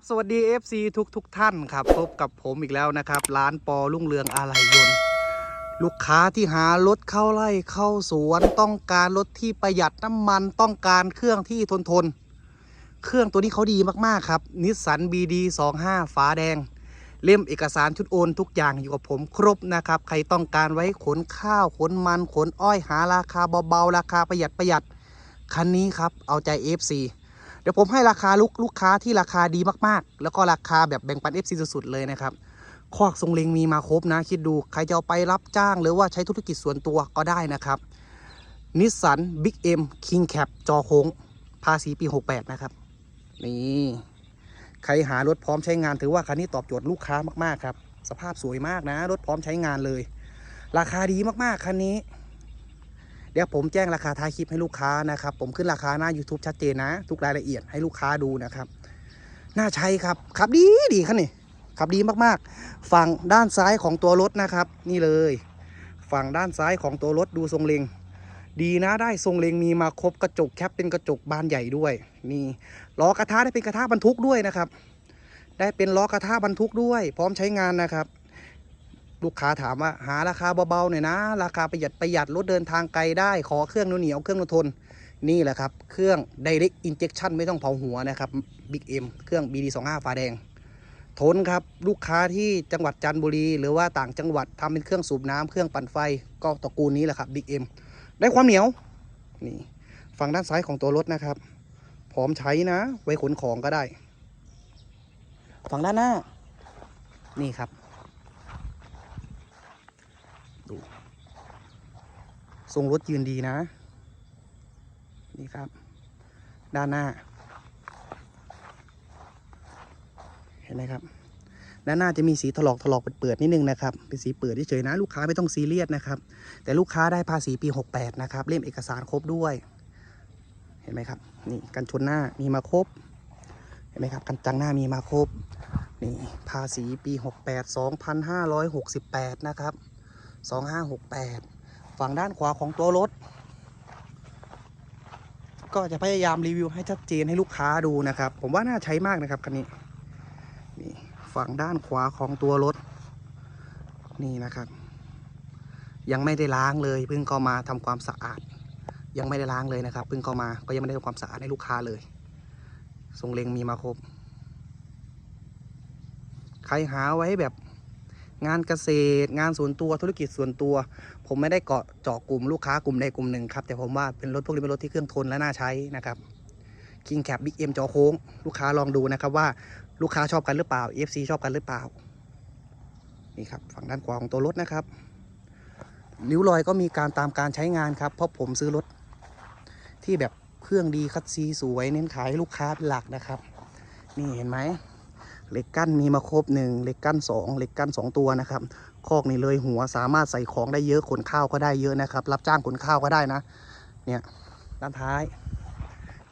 บสวัสดี FC ทุกทุกๆท่านครับ พบกับผมอีกแล้วนะครับ ร้านปอรุ่งเรืองอะไหล่ยนต์ ลูกค้าที่หารถเข้าไร่เข้าสวนต้องการรถที่ประหยัดน้ำมันต้องการเครื่องที่ทนทน เครื่องตัวนี้เขาดีมากๆครับนิสสัน BD 25ฟ้าแดง เล่มเอกสารชุดโอนทุกอย่างอยู่กับผมครบนะครับ ใครต้องการไว้ขนข้าวขนมันขนอ้อยหาราคาเบาๆราคาประหยัดประหยัดคันนี้ครับเอาใจ FC เดี๋ยวผมให้ราคาลูกลูกค้าที่ราคาดีมากๆ แล้วก็ราคาแบบแบ่งปัน FC สุดๆเลยนะครับคอกทรงเลงมีมาครบนะ คิดดูใครจะเอาไปรับจ้าง หรือว่าใช้ธุรกิจส่วนตัวก็ได้นะครับนิสสันบิ๊กเอ็มคิงแคปจอโค้งภาษีปี 68 นะครับ นี่ใครหารถพร้อมใช้งานถือว่าคันนี้ตอบโจทย์ลูกค้ามากๆครับ สภาพสวยมากนะ รถพร้อมใช้งานเลย ราคาดีมากๆคันนี้ เดี๋ยวผมแจ้งราคาท้ายคลิปให้ลูกค้านะครับ ผมขึ้นราคาหน้า YouTube ชัดเจนนะ ทุกรายละเอียดให้ลูกค้าดูนะครับ น่าใช้ครับขับดีดีคันนี้ขับดีมากๆ ฝั่งด้านซ้ายของตัวรถนะครับ นี่เลย ฝั่งด้านซ้ายของตัวรถดูทรงเลงดีนะได้ทรงเลงมีมาครบกระจกแคปเป็นกระจกบานใหญ่ด้วย นี่ล้อกระทะได้เป็นกระทะบรรทุกด้วยนะครับ ได้เป็นล้อกระทะบรรทุกด้วย พร้อมใช้งานนะครับ ลูกค้าถามว่าหาราคาเบาๆหน่อยนะ ราคาประหยัดประหยัดรถเดินทางไกลได้ ขอเครื่องเหนียวเครื่องทน นี่แหละครับ เครื่อง Direct Injection ไม่ต้องเผาหัวนะครับ Big M เครื่อง BD25 ฟ้าแดง ทนครับ ลูกค้าที่จังหวัดจันทบุรี หรือว่าต่างจังหวัดทำเป็นเครื่องสูบน้ำเครื่องปั่นไฟ ก็ตระกูลนี้แหละครับ Big M ได้ความเหนียว นี่ฝั่งด้านซ้ายของตัวรถนะครับ พร้อมใช้นะ ไว้ขนของก็ได้ ฝั่งด้านหน้า นี่ครับ ทรงรถยืนดีนะ นี่ครับ ด้านหน้า เห็นไหมครับด้านหน้าจะมีสีถลอกถลอกเปิดๆนิดนึงนะครับ เป็นสีเปิดเฉยๆนะ ลูกค้าไม่ต้องซีเรียสนะครับ แต่ลูกค้าได้ภาษีปี 68 นะครับ เล่มเอกสารครบด้วย เห็นไหมครับ นี่กันชนหน้ามีมาครบ เห็นไหมครับ กันจังหน้ามีมาครบ นี่ภาษีปี 68 2568 นะครับ 2568 ฝั่งด้านขวาของตัวรถ ก็จะพยายามรีวิวให้ชัดเจนให้ลูกค้าดูนะครับ ผมว่าน่าใช้มากนะครับคันนี้นี่ฝั่งด้านขวาของตัวรถ นี่นะครับ ยังไม่ได้ล้างเลยเพิ่งเข้ามาทำความสะอาด ยังไม่ได้ล้างเลยนะครับเพิ่งเข้ามาก็ยังไม่ได้ทำความสะอาดให้ลูกค้าเลยทรงเลงมีมาครบใครหาไว้แบบ งานเกษตร งานส่วนตัวธุรกิจส่วนตัว ผมไม่ได้เกาะเจาะกลุ่มลูกค้ากลุ่มใดกลุ่มหนึ่งครับแต่ผมว่าเป็นรถพวกนี้เป็นรถที่เครื่องทนและน่าใช้นะครับ King Cap Big M จอโค้ง ลูกค้าลองดูนะครับว่าลูกค้าชอบกันหรือเปล่า FC ชอบกันหรือเปล่านี่ครับฝั่งด้านขวาของตัวรถนะครับริ้วรอยก็มีการตามการใช้งานครับเพราะผมซื้อรถที่แบบเครื่องดีคัดซีสวยเน้นขายลูกค้าเป็นหลักนะครับ นี่เห็นไหม เหล็กกั้นมีมาครบหนึ่งเหล็กกั้นสองเหล็กกั้นสองตัวนะครับคอกนี่เลยหัวสามารถใส่ของได้เยอะขนข้าวก็ได้เยอะนะครับ รับจ้างขนข้าวก็ได้นะ เนี่ยด้านท้าย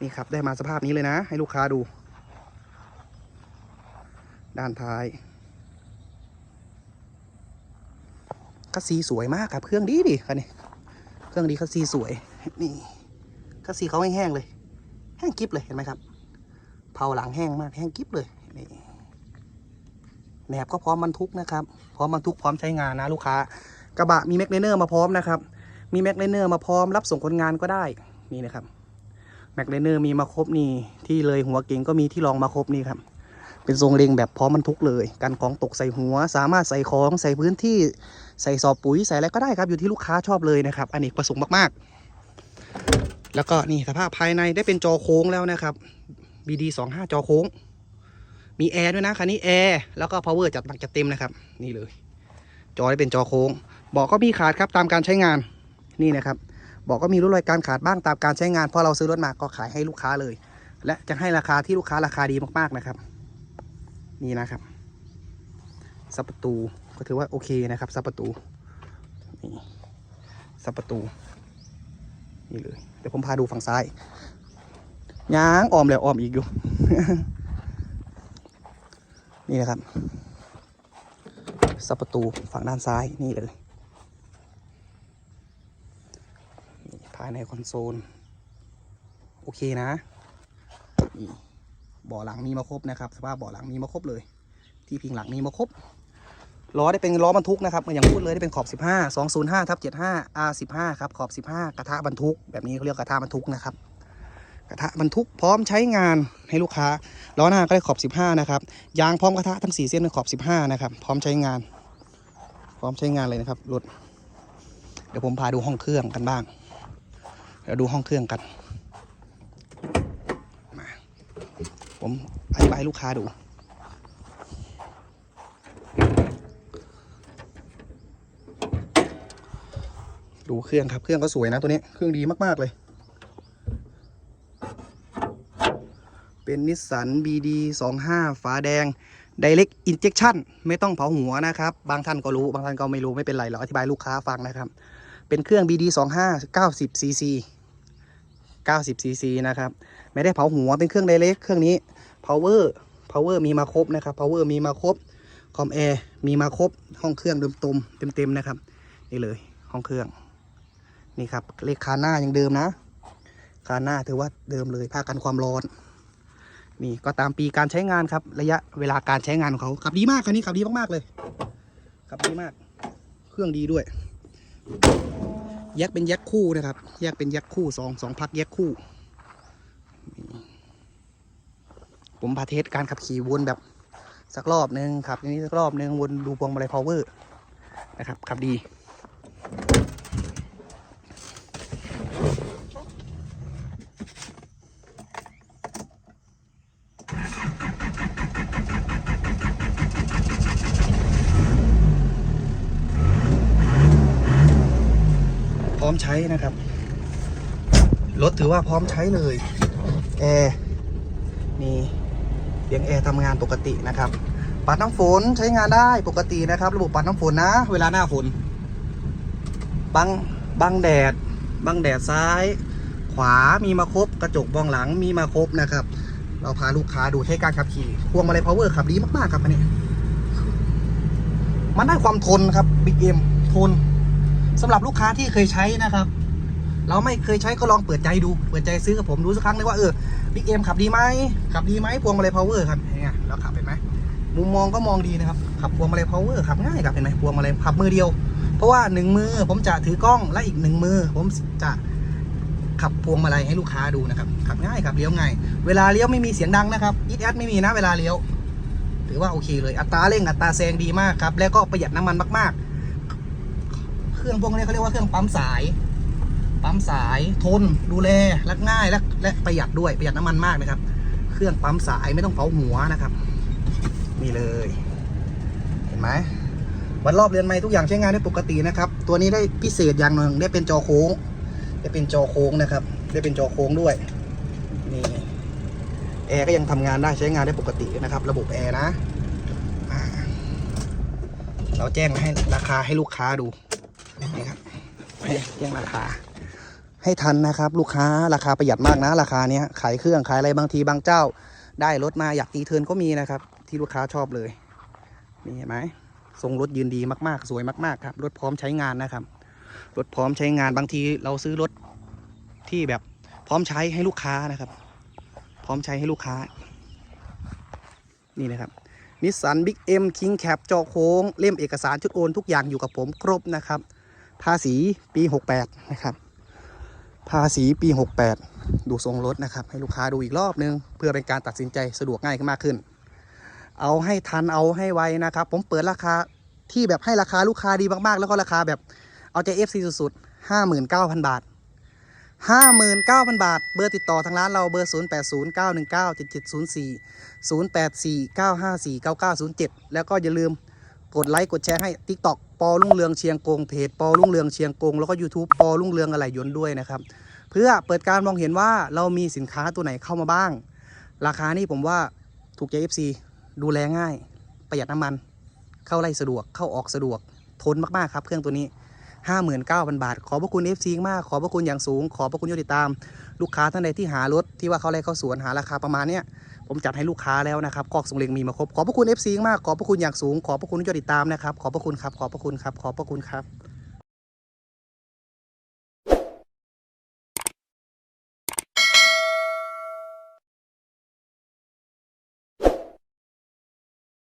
นี่ครับได้มาสภาพนี้เลยนะ ให้ลูกค้าดู ด้านท้ายคัสซีสวยมากครับเครื่องดีดิคันนี้เครื่องดีคัสซีสวยนี่คัสซีเขาแห้งๆเลย แห้งกริบเลยเห็นไหมครับเผาหลังแห้งมากแห้งกริบเลยนี่ แหนบก็พร้อมบรรทุกนะครับ พร้อมบรรทุกพร้อมใช้งานนะลูกค้า กระบะมีแมกเนเนอร์มาพร้อมนะครับ มีแมกเนเนอร์มาพร้อมรับส่งคนงานก็ได้นี่นะครับแมกเนเนอร์มีมาครบนี่ที่เลยหัวเก่งก็มีที่รองมาครบนี่ครับเป็นทรงเล็งแบบพร้อมบรรทุกเลยกันของตกใส่หัว สามารถใส่ของใส่พื้นที่ใส่สอบปุ๋ยใส่อะไรก็ได้ครับอยู่ที่ลูกค้าชอบเลยนะครับอันนี้ประสงค์มากๆ แล้วก็นี่สภาพภายในได้เป็นจอโค้งแล้วนะครับ BD 2 5 จอโค้ง มีแอร์ด้วยนะคันนี้แอร์แล้วก็ power จัดหนักจัดเต็มนะครับ นี่เลย จอได้เป็นจอโค้งเบอกก็มีขาดครับตามการใช้งานนี่นะครับเบอกก็มีร่องรอยการขาดบ้างตามการใช้งานพราะเราซื้อรถมาก็ขายให้ลูกค้าเลย และจะให้ราคาที่ลูกค้าราคาดีมากๆนะครับ นี่นะครับซับประตูก็ถือว่าโอเคนะครับซับประตูนี่ซับประตูนี่เลยเดี๋ยวผมพาดูฝั่งซ้ายยางออมแล้วออมอีกอยู่ นี่นะครับซับประตูฝั่งด้านซ้ายนี่เลยภายในคอนโซล โอเคนะนี่เบาะหลังมีมาครบนะครับ สภาพเบาะหลังมีมาครบเลย ที่พิงหลังมีมาครบล้อได้เป็นล้อบรรทุกนะครับอย่างพูดเลยได้เป็นขอบ 15 205ทับ75 R15 ครับขอบ 15 กระทะบรรทุก แบบนี้เขาเรียกกระทะบรรทุกนะครับ กระทะบรรทุกพร้อมใช้งานให้ลูกค้าล้อหน้าก็ได้ขอบ 15 นะครับ ยางพร้อมกระทะทั้ง 4 เส้นเป็นขอบ 15 นะครับ พร้อมใช้งาน พร้อมใช้งานเลยนะครับรถเดี๋ยวผมพาดูห้องเครื่องกันบ้างเดี๋ยวดูห้องเครื่องกันมาผมอธิบายลูกค้าดูดูเครื่องครับ เครื่องก็สวยนะตัวนี้ เครื่องดีมาก ๆ เลย เป็นนิสสัน BD 25 ฝาแดง Direct Injection ไม่ต้องเผาหัวนะครับ บางท่านก็รู้ บางท่านก็ไม่รู้ไม่เป็นไรเราอธิบายลูกค้าฟังนะครับ เป็นเครื่อง BD 25 90 cc 90 cc นะครับ ไม่ได้เผาหัวเป็นเครื่อง Direct เครื่องนี้ power power มีมาครบนะครับ power มีมาครบคอมแอร์มีมาครบห้องเครื่องเดิมตมเต็มๆนะครับ นี่เลยห้องเครื่อง นี่ครับเลขคาหน้ายังเดิมนะคาหน้าถือว่าเดิมเลยผ้ากันความร้อน นี่ก็ตามปีการใช้งานครับ ระยะเวลาการใช้งานของเขาขับดีมากคันนี้ขับดีมากๆเลยขับดีมาก เครื่องดีด้วย แยกเป็นแยกคู่นะครับ แยกเป็นแยกคู่สองสองพักแยกคู่ ผมพาเทสการขับขี่วนแบบสักรอบหนึ่งขับอย่างนี้สักรอบหนึ่งวนดูพวงมาลัยพาวเวอร์นะครับขับดี พ ร้อมใช้นะครับ รถถือว่าพร้อมใช้เลยแอร์มีเสียงแอร์ทำงานปกตินะครับ ปัดน้ำฝนใช้งานได้ปกตินะครับ ระบบปัดน้ำฝนนะ เวลาหน้าฝนบังบังแดดบังแดดซ้าย ขวามีมาครบกระจกมองหลังมีมาครบนะครับ เราพาลูกค้าดูเทสการขับขี่พวงมาลัยพาวเวอร์ขับดีมากๆครับอันนี้มันได้ความทนครับบิ๊กเอ็มทน สำหรับลูกค้าที่เคยใช้นะครับ เราไม่เคยใช้ก็ลองเปิดใจดู เปิดใจซื้อกับผมดูสักครั้งเลยว่าเออบิ๊กเอ็มขับดีไหมขับดีไหมพวงมาลัยพาวเวอร์ครับเห็นไงเราขับเห็นไหมมุมมองก็มองดีนะครับขับพวงมาลัยพาวเวอร์ขับง่ายครับเห็นไหมพวงมาลัยขับมือเดียว เพราะว่าหนึ่งมือผมจะถือกล้องและอีกหนึ่งมือ ผมจะขับพวงมาลัยให้ลูกค้าดูนะครับขับง่ายขับเลี้ยวง่ายเวลาเลี้ยวไม่มีเสียงดังนะครับอีทแอดไม่มีนะเวลาเลี้ยวถือว่าโอเคเลยอัตราเร่งอัตราแซงดีมากครับแล้วก็ประหยัดน้ำมันมากๆ รื่องพวกนี้เขาเรียกว่าเครื่องปั๊มสาย ปั๊มสายทนดูแลรักง่ายและและประหยัดด้วยประหยัดน้ำมันมากนะครับ เครื่องปั๊มสายไม่ต้องเผาหัวนะครับนี่เลย เห็นไหมวัดรอบเรือนไม้ทุกอย่างใช้งานได้ปกตินะครับ ตัวนี้ได้พิเศษอย่างหนึ่งได้เป็นจอโค้ง ได้เป็นจอโค้งนะครับ ได้เป็นจอโค้งด้วยนี่แอร์ก็ยังทำงานได้ใช้งานได้ปกตินะครับ ระบบแอร์นะเราแจ้งให้ราคาให้ลูกค้าดู นี่ครับให้แจ้งราคา ให้ทันนะครับ ลูกค้าราคาประหยัดมากนะ ราคาเนี้ยขายเครื่องขายอะไรบางทีบางเจ้า ได้รถมาอยากตีเทินก็มีนะครับ ที่ลูกค้าชอบเลยนี่เห็นไหมทรงรถยืนดีมากๆ สวยมากๆครับรถพร้อมใช้งานนะครับรถพร้อมใช้งานบางทีเราซื้อรถที่แบบพร้อมใช้ให้ลูกค้านะครับ พร้อมใช้ให้ลูกค้า นี่นะครับนิสสันบิ๊กเอ็มคิงแคปจอโค้ง เล่มเอกสารชุดโอนทุกอย่างอยู่กับผมครบนะครับ ภาษีปี 68 นะครับ ภาษีปี 68 ดูทรงรถนะครับ ให้ลูกค้าดูอีกรอบนึง เพื่อเป็นการตัดสินใจสะดวกง่ายมากขึ้น เอาให้ทันเอาให้ไวนะครับ ผมเปิดราคาที่แบบให้ราคาลูกค้าดีมากๆ แล้วก็ราคาแบบเอาใจ FC สุดๆ 59,000 บาท 59,000 บาท เบอร์ติดต่อทางร้านเราเบอร์ 0809197704 0849549907 แล้วก็อย่าลืม กดไลค์กดแชร์ให้ TikTok ปอรุ่งเรืองเชียงกงเพจปอรุ่งเรืองเชียงกงแล้วก็ YouTube ปอรุ่งเรืองอะไรยนด้วยนะครับ เพื่อเปิดการมองเห็นว่าเรามีสินค้าตัวไหนเข้ามาบ้าง ราคานี่ผมว่าถูกใจ FC ดูแลง่าย ประหยัดน้ำมัน เข้าไล่สะดวกเข้าออกสะดวกทนมากๆครับ เครื่องตัวนี้ 59,000 บาท ขอบพระคุณ FC มาก ขอบพระคุณอย่างสูง ขอบพระคุณที่ติดตาม ลูกค้าท่านใดที่หารถที่ว่าเขาไล่เข้าสวนหาราคาประมาณเนี้ย ผมจัดให้ลูกค้าแล้วนะครับคอกสุงเล็งมีมาครบขอบพระคุณ FC มากขอบพระคุณอย่างสูงขอบพระคุณที่ติดตามนะครับขอบพระคุณครับขอบพระคุณครับขอบพระคุณครับ